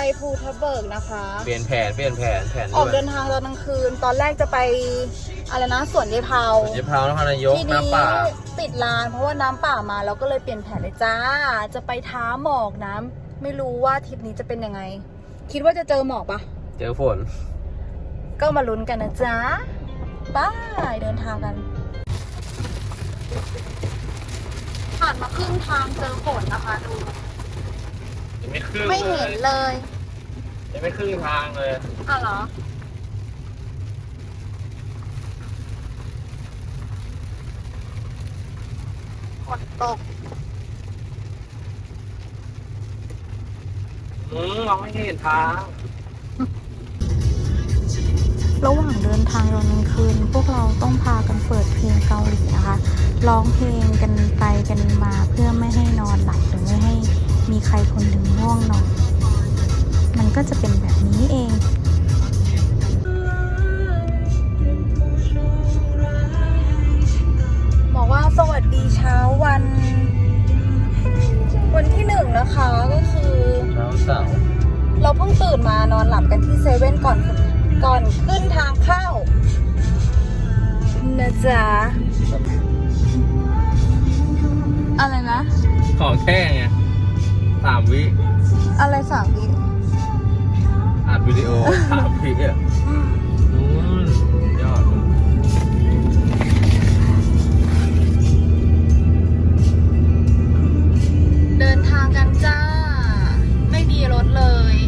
ไปภูทับเบิกนะคะ เปลี่ยนแผนเปลี่ยนแผนแผนออกด่วเดินนทางตอนกลางคืน ตอนแรกจะไปอะไรนะสวนยายเผาเจ๊พร้าวนครนายกทีนี้น้ำป่าปิดร้านเพราะว่าน้ำป่ามาเราก็เลยเปลี่ยนแผนเลยจ้า จะไปท้าหมอกน้ำไม่รู้ว่าทริปนี้จะเป็นยังไง คิดว่าจะเจอหมอกปะเจอฝน ก็มาลุ้นกันนะจ๊ะบายเดินทางกัน ผ่านมาครึ่งทางเจอฝนนะคะดู ยังไม่ครึ่งไม่เห็นเลยยังไม่ครึ่งทางเลยอะเหรอ ฝนตก อืมมองไม่เห็นทางระหว่างเดินทางตอนกลางคืน พวกเราต้องพากันเปิดเพลงเกาหลีนะคะ ร้องเพลงกันไปกันมาเพื่อไม่ให้นอนหลับหรือไม่ให้ มีใครคนหนึ่งง่วงนอนมันก็จะเป็นแบบนี้เองบอกว่าสวัสดีเช้าวัน วันที่หนึ่งนะคะก็คือเช้าเสาร์เราเพิ่งตื่นมานอนหลับกันที่เซเว่นก่อนก่อนขึ้นทางเข้านะจ๊ะอะไรนะ ของแท้ไง สามวิอะไรสามวิอัดวิดีโอสามวิอะนู้นยอดเดินทางกันจ้า ไม่มีรถเลย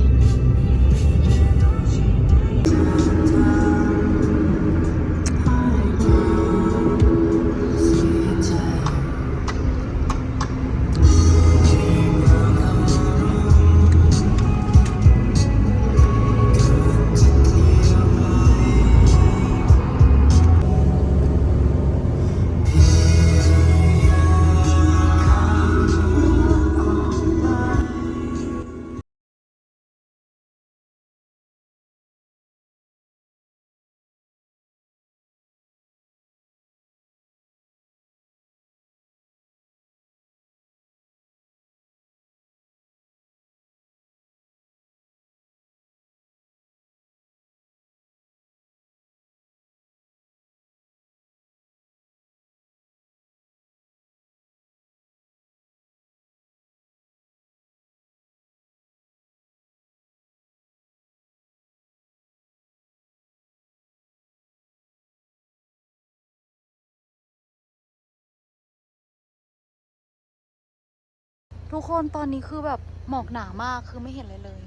ทุกคนตอนนี้คือแบบหมอกหนามากคือไม่เห็นเลยเลย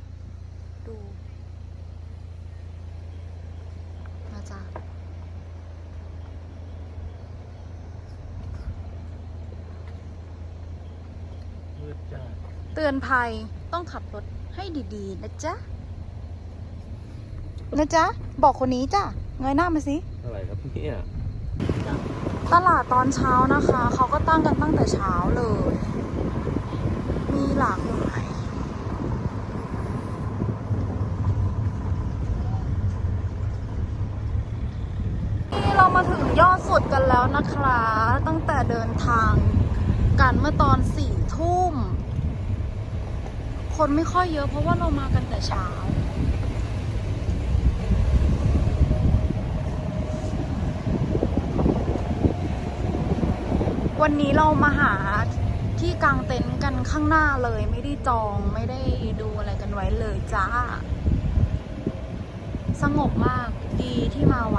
ดูมาจ้ามืดจ้าเตือนภัยต้องขับรถให้ดีๆ นะจ๊ะ นะจ๊ะ บอกคนนี้จ้ะเงยหน้ามาสิ อะไรครับเนี่ยตลาดตอนเช้านะคะ เขาก็ตั้งกันตั้งแต่เช้าเลยมี หลากหลายนี่เรามาถึงยอดสุดกันแล้วนะคะ ตั้งแต่เดินทางกันเมื่อตอนสี่ทุ่ม คนไม่ค่อยเยอะเพราะว่าเรามากันแต่เช้าวันนี้เรามาหา ที่กางเต็นท์กันข้างหน้าเลย ไม่ได้จองไม่ได้ดูอะไรกันไว้เลยจ้า สงบมากดีที่มาไว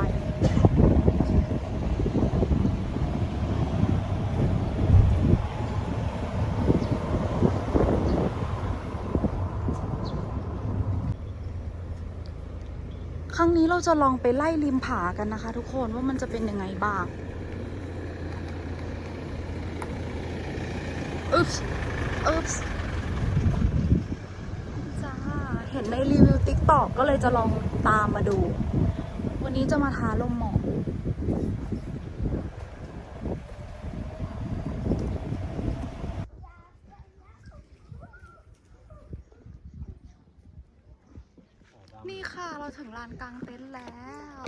ครั้งนี้เราจะลองไปไล่ริมผากันนะคะ ทุกคนว่ามันจะเป็นยังไงบ้าง อึ๊บอึ๊บจ้า เห็นในรีวิวติ๊กตอกก็เลยจะลองตามมาดู วันนี้จะมาทาลมหมอกนี่ค่ะเราถึงลานกลางเต็นท์แล้ว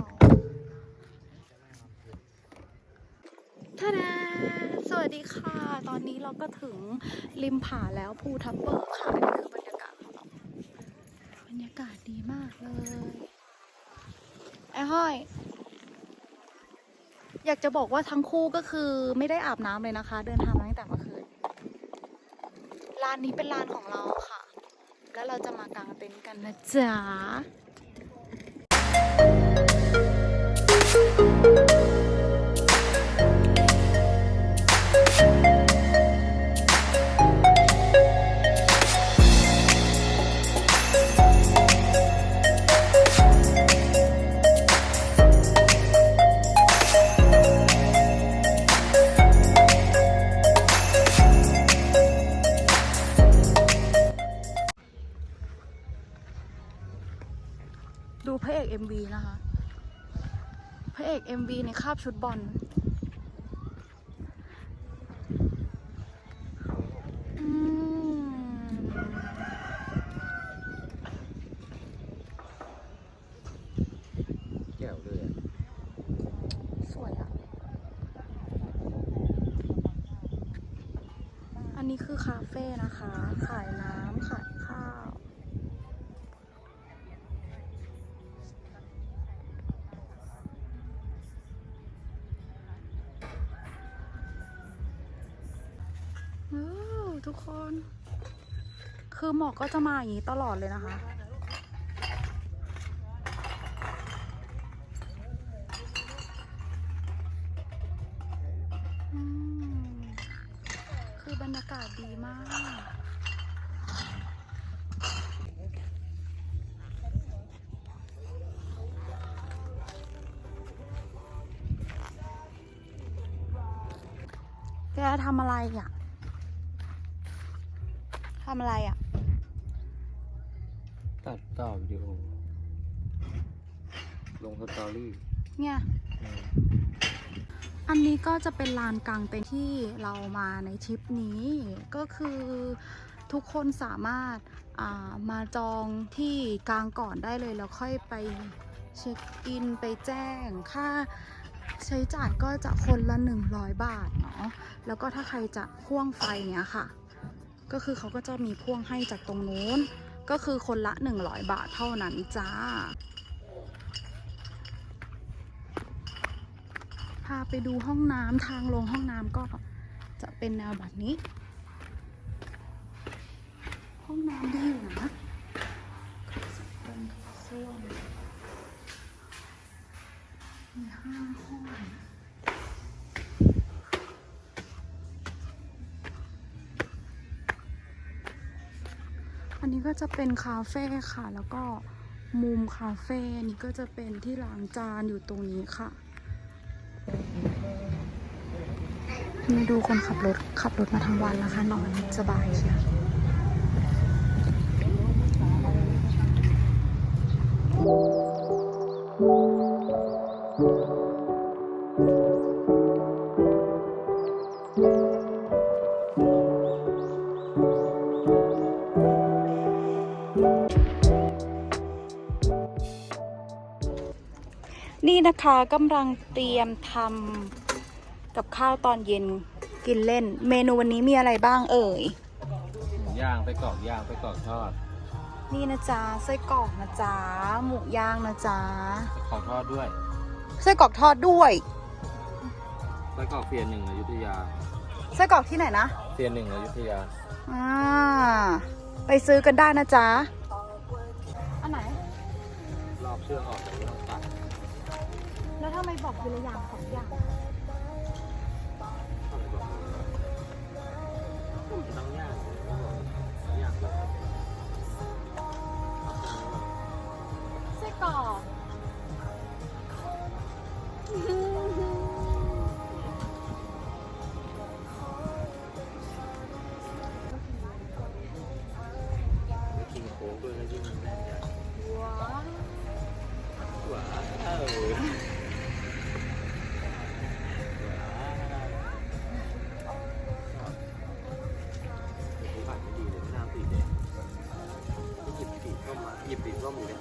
ดาสวั สดีค่ะ ตอนนี้เราก็ถึงริมผาแล้วภูทับเบิกค่ะนนี้คือบรรยากาศของเราบรรยากาศดีมากเลย ไอ้ห้อย อยากจะบอกว่าทั้งคู่ก็คือไม่ได้อาบน้ำเลยนะคะ เดินทางมาตั้งแต่เมื่อคืนลานนี้เป็นลานของเราค่ะ แล้วเราจะมากางเต็นท์กันนะจ๊ะ ชุดบอล ทุกคน คือหมอกก็จะมาอย่างนี้ตลอดเลยนะคะ คือบรรยากาศดีมากแกทำอะไรอะ ทำอะไรอะ ตัดต่อวิดีโอ ลงสตอรี่ เนี่ย อืม อันนี้ก็ จะเป็นลานกลางเต็นท์ที่เรามาในทริปนี้ก็คือทุกคนสามารถามาจองที่กลางก่อนได้เลย แล้วค่อยไปเช็คอินไปแจ้งค่าใช้จ่ายก็จะคนละ 100 บาทเนาะแล้วก็ถ้าใครจะพ่วงไฟเนี้ยค่ะ ก็คือเขาก็จะมีพ่วงให้จากตรงนู้น ก็คือคนละ 100 บาทเท่านั้นจ้าาไปดูห้องน้ำทางลงห้องน้ำก็จะเป็นแนวแบบนี้ ห้องน้ำดีอยู่นะเป็นส้วมมีห้าห้องอันนี้ก็จะเป็นคาเฟ่ค่ะ แล้วก็มุมคาเฟ่นนี้ก็จะเป็นที่ล้างจานอยู่ตรงนี้ค่ะ มาดูคนขับรถ ขับรถมาทั้งวันแล้วค่ะนอนสบายเชียวนี่น คะกำลังเตรียมทำกับข้าวตอนเย็นกินเล่น เมนูวันนี้มีอะไรบ้างเอ่ย หมูย่างไปกรอกย่างไปกรอกทอดนี่นะจ๊ะไส้กรอกนะจ๊ะหมูย่างนะจ๊ะไปกรอกทอดด้วยไส้กรอกทอดด้วยไปกรอกเฟียนหนึ่งอยุธยาไส้กรอกที่ไหนนะเฟียนหนึ่งอยุธยาอ่าไปซื้อกันได้นะจ๊ะอันไหนรอบเชือกออกจากเรื่องตัด แล้วทำไมบอกทีละอย่างสองอย่างต้องย่างย่างไส้กรอก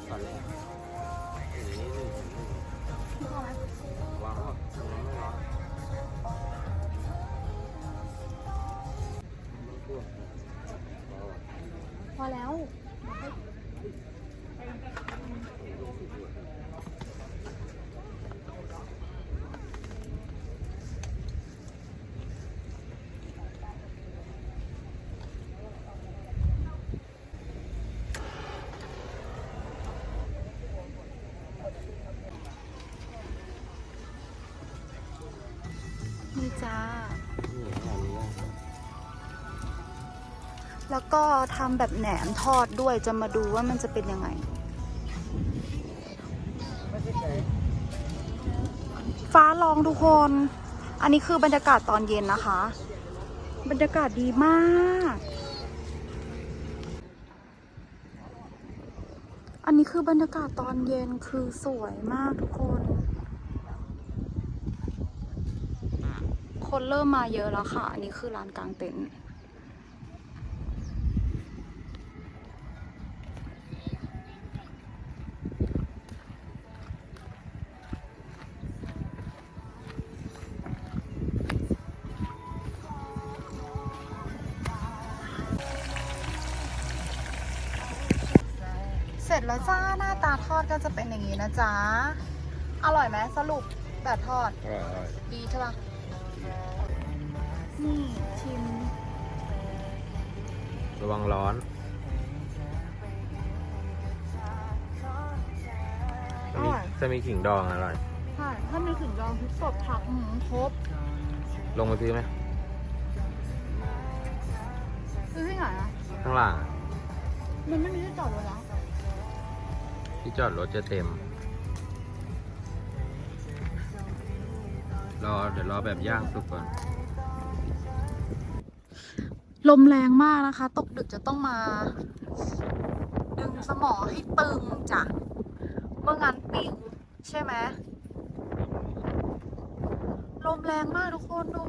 พอแล้ว แล้วก็ทำแบบแหนมทอดด้วยจะมาดูว่ามันจะเป็นยังไง ฟ้าลองทุกคน อันนี้คือบรรยากาศตอนเย็นนะคะ บรรยากาศดีมาก อันนี้คือบรรยากาศตอนเย็นคือสวยมากทุกคน คนเริ่มมาเยอะแล้วค่ะ อันนี้คือลานกลางเต็นท์ ทอดก็จะเป็นอย่างนี้นะจ๊ะ อร่อยไหมสรุปแบบทอด อร่อยอร่อยดีใช่ปะนี่ชิม ระวังร้อนอร่อย จะมีขิงดองอร่อย ใช่ถ้ามีถึงรองพริกสดผักหืมครบลงมาซื้อไหมซื้อที่ไหนอะ ข้างหลังมันไม่มีที่จอดรถแล้ว ที่จอดรถจะเต็ม รอเดี๋ยวรอแบบย่างสุกก่อน ลมแรงมากนะคะ ตกดึกจะต้องมา ดึงสมองให้ตึงจ้ะเมื่องั้นปิวใช่ไหมลมแรงมากทุกคนดู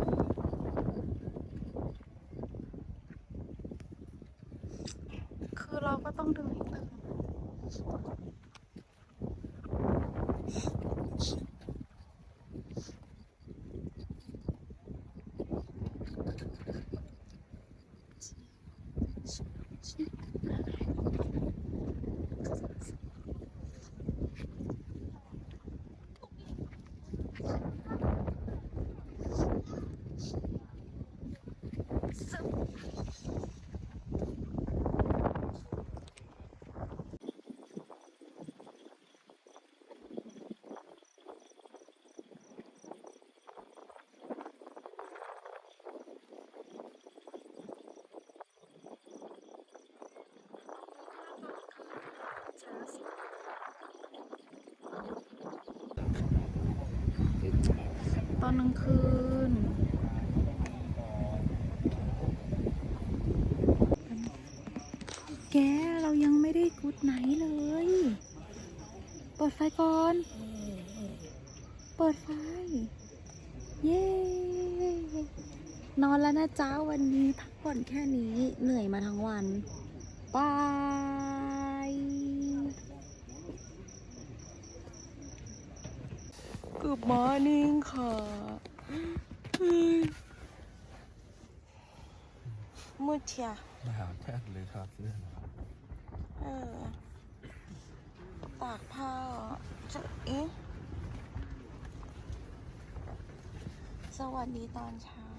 คือเราก็ต้องดึงให้ตึง はい。 ตอนกลางคืนแกเรายังไม่ได้กุดไหนเลย เปิดไฟก่อน เปิดไฟ เย้ นอนแล้วนะจ้าวันนี้พักผ่อนแค่นี้เหนื่อยมาทั้งวันบาย Good morning ค่ะมืดเชียหนาวจัดเลยครับเสื้อเออตากผ้าเหรอจะเอ๊ะสวัสดีตอนเช้า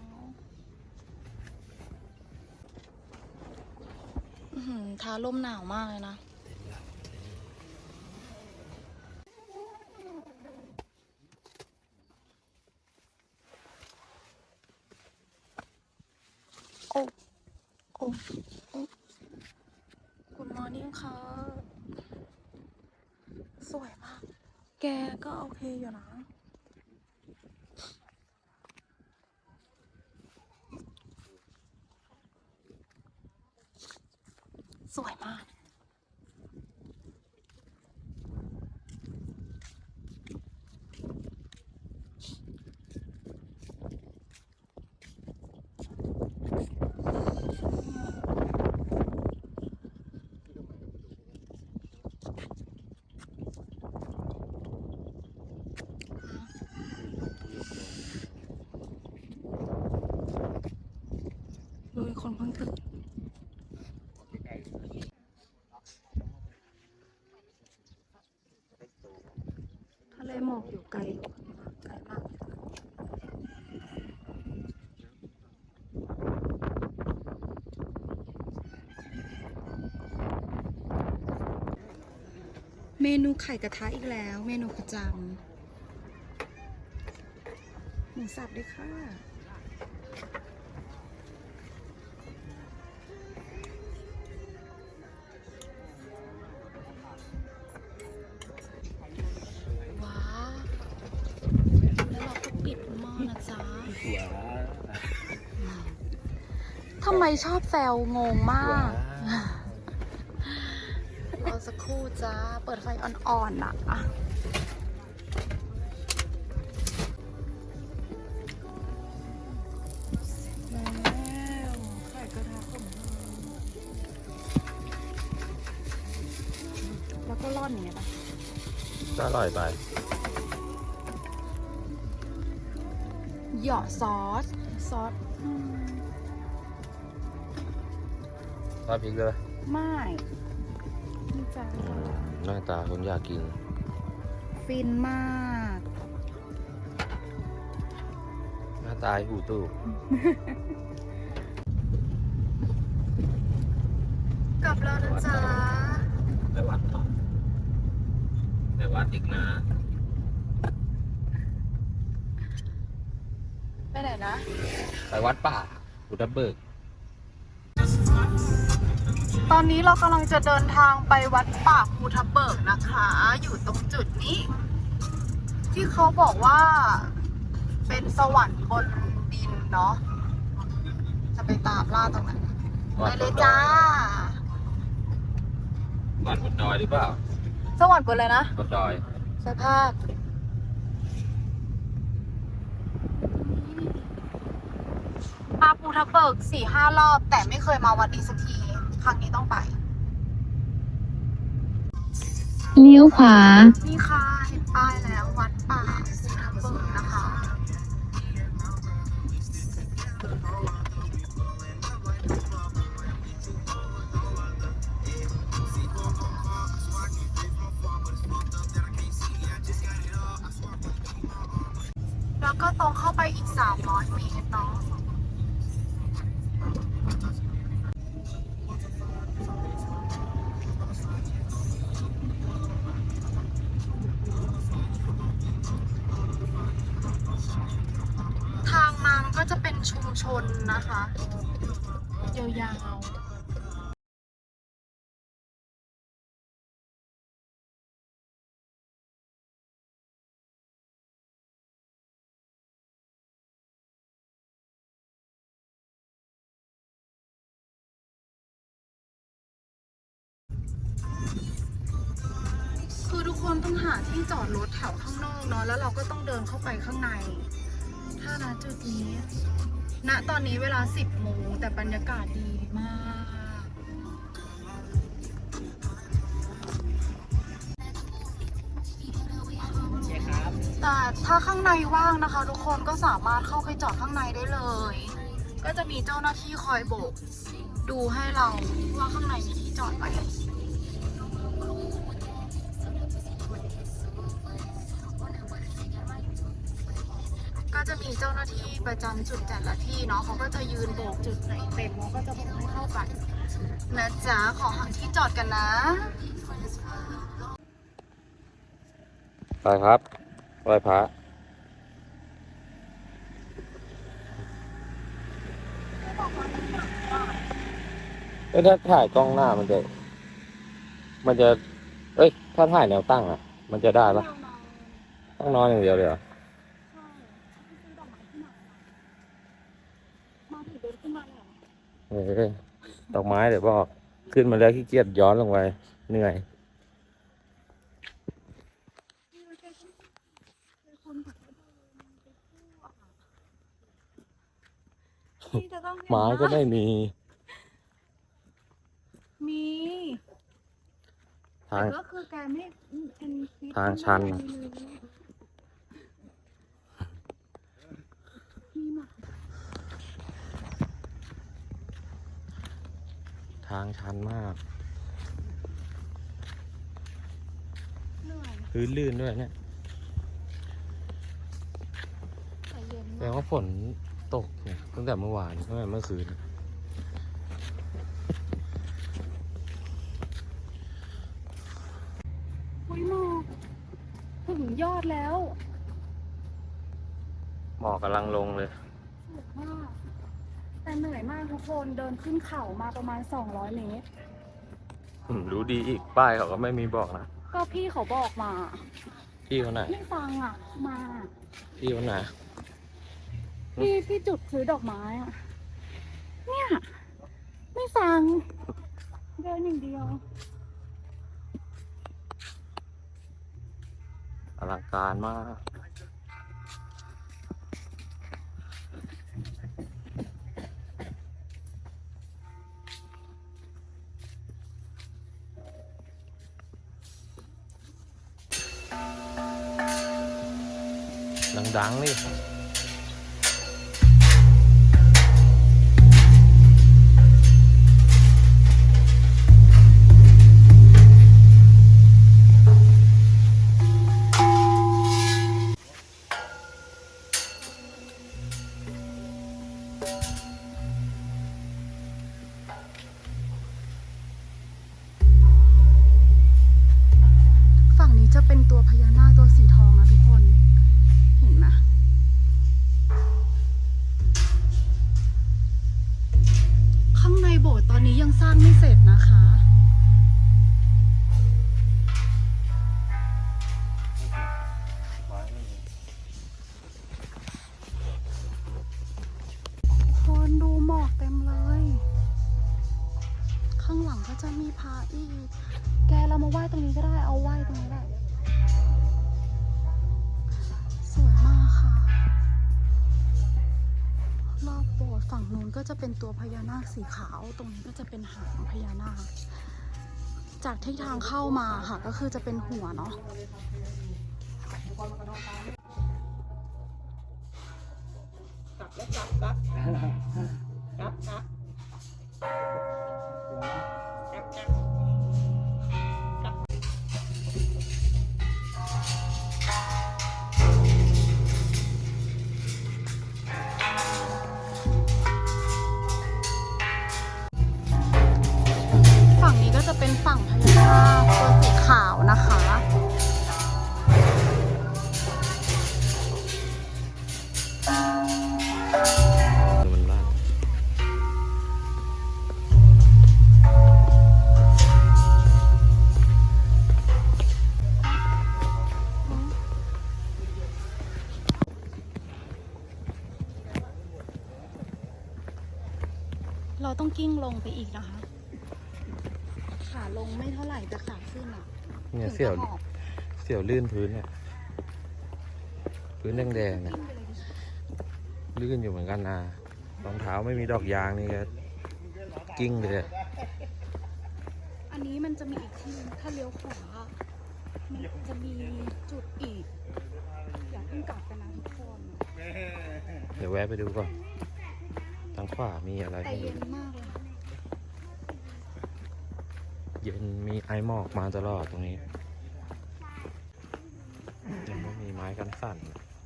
อือหือท้าลมหนาวมากเลยนะ โอ้ โอ้ โอ้ คุณมอร์นิ่งค่ะ สวยมาก แกก็โอเคอยู่นะ สวยมาก ดูคนเพิ่งตื่น หมอกอยู่ไกลอยู่ไกลมากเมนูไข่กระทะอีกแล้ว เมนูประจำหมูสับด้วยค่ะ จ๊ะทำไมชอบแซวงงมาก รอสักครู่จ้า เปิดไฟอ่อนๆน่ะอะ แล้วไข่กระทะของเราแล้วก็ร่อนอย่างเงี้ยป่ะก็อร่อยไป ยาะซอส ซอสอืมชอบพริกเลยไม่นี่จ้าหน้าตาคนอยากกิน ฟินมาก หน้าตาหูตู้ กลับแล้วนะจ๊ะ ไปวัดต่อไปวัดอีกนะ ไปไหนนะไปวัดป่าอุตเบิก ตอนนี้เรากำลังจะเดินทางไปวัดป่าภูทับเบิกนะคะ อยู่ตรงจุดนี้ ที่เขาบอกว่าเป็นสวรรค์บนดินเนาะจะไปตามล่าตรงนั้นไปเลยจ้าวัดบนดอยหรือเปล่าสวรรค์บนเลยนะบนดอยสภาพ มาภูทับเบิกสี่ห้ารอบ แต่ไม่เคยมาวัดนี้สักที ครั้งนี้ต้องไป เลี้ยวขวา นี่ค่ะเห็นป้ายแล้ววัดป่าภูทับเบิกนะคะ แล้วก็ตรงเข้าไปอีก300เมตรเนาะ ทางมามันก็จะเป็น ชนนะคะ ยาวๆคือทุกคนต้องหาที่จอดรถแถวข้างนอกเนาะแล้วเราก็ต้องเดินเข้าไปข้างใน ถ้าณจุดนี้ ณตอนนี้เวลา 10โมงแต่บรรยากาศดีมาก แต่ถ้าข้างในว่างนะคะ ทุกคนก็สามารถเข้าไปจอดข้างในได้เลย ก็จะมีเจ้าหน้าที่คอยโบก ดูให้เราว่าข้างในมีที่จอดไหม จะมีเจ้าหน้าที่ประจำจุดแต่ละที่เนาะเขาก็จะยืนโบกจุดไหนเต็มเขาก็จะบอกให้เข้าไปนะจ๊ะขอหาที่จอดกันนะ ไปครับไหว้พระเอ้ยถ้าถ่ายกล้องหน้ามันจะ มันจะ เอ้ย ถ้าถ่ายแนวตั้งอะ มันจะได้ปะต้องนอนอย่างเดียวเลยเหรอ เออดอกไม้เดี๋ยวบอก ขึ้นมาแล้วขี้เกียจย้อนลงไปเหนื่อยไม้ก็ไม่มี มีทาง แต่ก็คือแกไม่เป็นคลิป ทางชันไม่ ทางชันมาก พื้นลื่นด้วยเนี่ยแปลว่าฝนตกเนี่ยตั้งแต่เมื่อวานตั้งแต่เมื่อคืนอุ้ยหมอกถึงยอดแล้ว หมอกกำลังลงเลย เหนื่อยมากทุกคนเดินขึ้นเขามาประมาณ 200 เมตร อืมรู้ดีอีกป้ายเขาก็ไม่มีบอกนะก็พี่เขาบอกมาพี่คนไหนไม่ฟังอะ มา พี่คนไหนพี่พี่จุดซื้อดอกไม้อะเนี่ย ไม่ฟัง เดินอย่างเดียวอลังการมาก ดังนี่ฝั่งนี้จะเป็นตัวพญานาคตัวสีทองนะทุกคนางไม่เสร็จนะคะ สีขาวตรงนี้ก็จะเป็นหางพญานาค จากที่ทางเข้ามาค่ะ ก็คือจะเป็นหัวเนาะฝั่ง เราต้องกิ้งลงไปอีกนะคะ ขาลงไม่เท่าไหร่แต่ขาขึ้นอะเนี่ยถึงเสี่ยวจะหอบเสี่ยวลื่นพื้นเนี่ยพื้นแดงๆเนี่ยกิ้งไปเลยดิลื่นอยู่เหมือนกันนะรองเท้าไม่มีดอกยางนี่ก็กิ้งไปเลยอันนี้มันจะมีอีกที่นึงถ้าเลี้ยวขวามันจะมีจุดอีก อย่าเพิ่งกลับกันนะทุกคน เดี๋ยวแวะไปดูก่อนทางขวามีอะไรแต่ให้ดูเย็นมากเลยเย็นมีไอหมอกมาตลอดตรงนี้ยังไม่มีไม้กันสั่น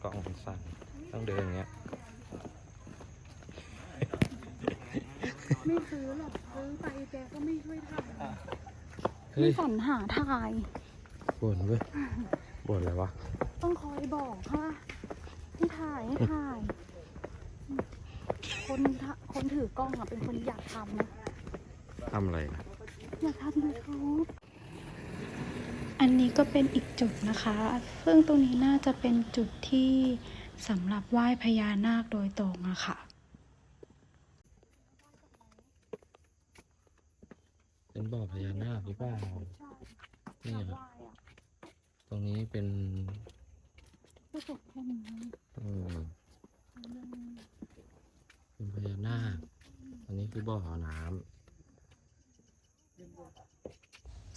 กล้องมันสั่นต้องเดินอย่างเงี้ย ไม่ซื้อหรอกซื้อไปแกก็ไม่ช่วยถ่ายเฮ้ยสรรหาถ่าย บ่นเว้ยบ่นอะไรวะต้องคอยบอกค่ะให้ถ่ายให้ถ่าย คนทะคนถือกล้องอะเป็นคนอยากทำนะทำอะไรนะอยากทำยูทูบอันนี้ก็เป็นอีกจุดนะคะ ซึ่งตรงนี้น่าจะเป็นจุดที่สำหรับไหว้พญานาคโดยตรงอะค่ะเป็นบ่อพญานาคหรือเปล่านี่ครับตรงนี้เป็นก็จบแค่นี้อืม เป็นพญานาค อันนี้คือบ่อน้ำ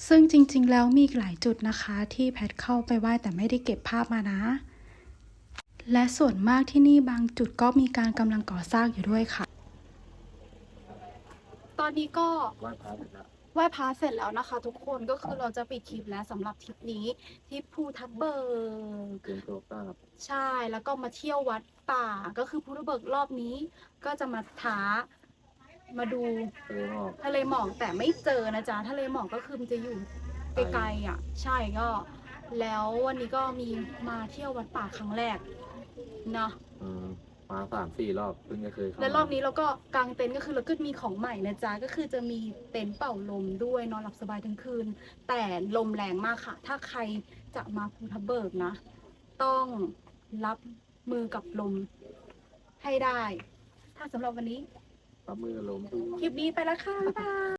ซึ่งจริงๆ แล้วมีอีกหลายจุดนะคะ ที่แพทเข้าไปไหว้แต่ไม่ได้เก็บภาพมานะ และส่วนมากที่นี่บางจุดก็มีการกำลังก่อสร้างอยู่ด้วยค่ะ ตอนนี้ก็ไหว้พระเสร็จแล้ว ไหว้พระเสร็จแล้วนะคะ ทุกคนก็คือเราจะปิดคลิปแล้วสำหรับทริปนี้ที่ภูทับเบิก เตรียมตัวต้าใช่แล้วก็มาเที่ยววัดป่าก็คือภูทับเบิกรอบนี้ ก็จะมาท้ามาดูเออออกทะเลหมอกแต่ไม่เจอนะจ๊ะทะเลหมอกก็คือมันจะอยู่ไกลๆอะ ใช่ก็ แล้ววันนี้ก็มีมาเที่ยววัดป่าครั้งแรกเนาะ อืม มาสามสี่รอบเพิ่งจะเคยเข้าและรอบนี้เราก็กางเต็นท์ก็คือเราก็มีของใหม่นะจ๊ะก็คือจะมีเต็นท์เป่าลมด้วยนอนหลับสบายทั้งคืน แต่ลมแรงมากค่ะ ถ้าใครจะมาภูทับเบิกนะ ต้องรับมือกับลมให้ได้ ถ้าสำหรับวันนี้ปรับมือลม คลิปนี้ไปแล้วค่ะบ๊ายบาย